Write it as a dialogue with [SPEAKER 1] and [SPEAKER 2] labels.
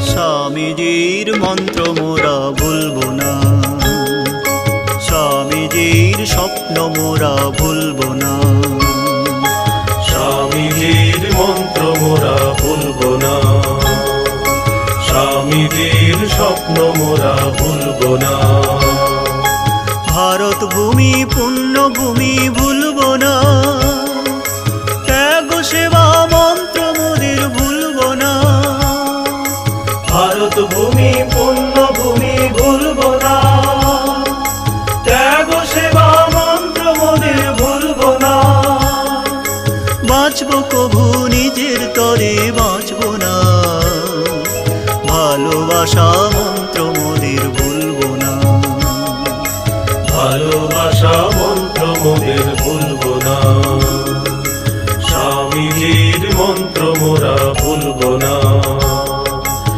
[SPEAKER 1] স্বামীজির মন্ত্র মোরা ভুলবো না। স্বামীজির স্বপ্ন মোরা ভুলবো না।
[SPEAKER 2] স্বামীজির মন্ত্র মোরা ভুলব না। স্বামীজির স্বপ্ন মোরা ভুলব না।
[SPEAKER 1] ভারত ভূমি পুণ্যভূমি ভুলবো না।
[SPEAKER 2] ভারত ভূমি পুণ্য ভূমি ভুলব না ত্যাগ সেবা মন্ত্র মোদের ভুলব না
[SPEAKER 1] বাঁচবো কভু নিজের তরে, বাঁচবো না। ভালোবাসা মন্ত্র মোদের ভুলবো না।
[SPEAKER 2] ভালোবাসা মন্ত্র মোদের ভুলব না। স্বামীজির মন্ত্র মোরা ভুলব না।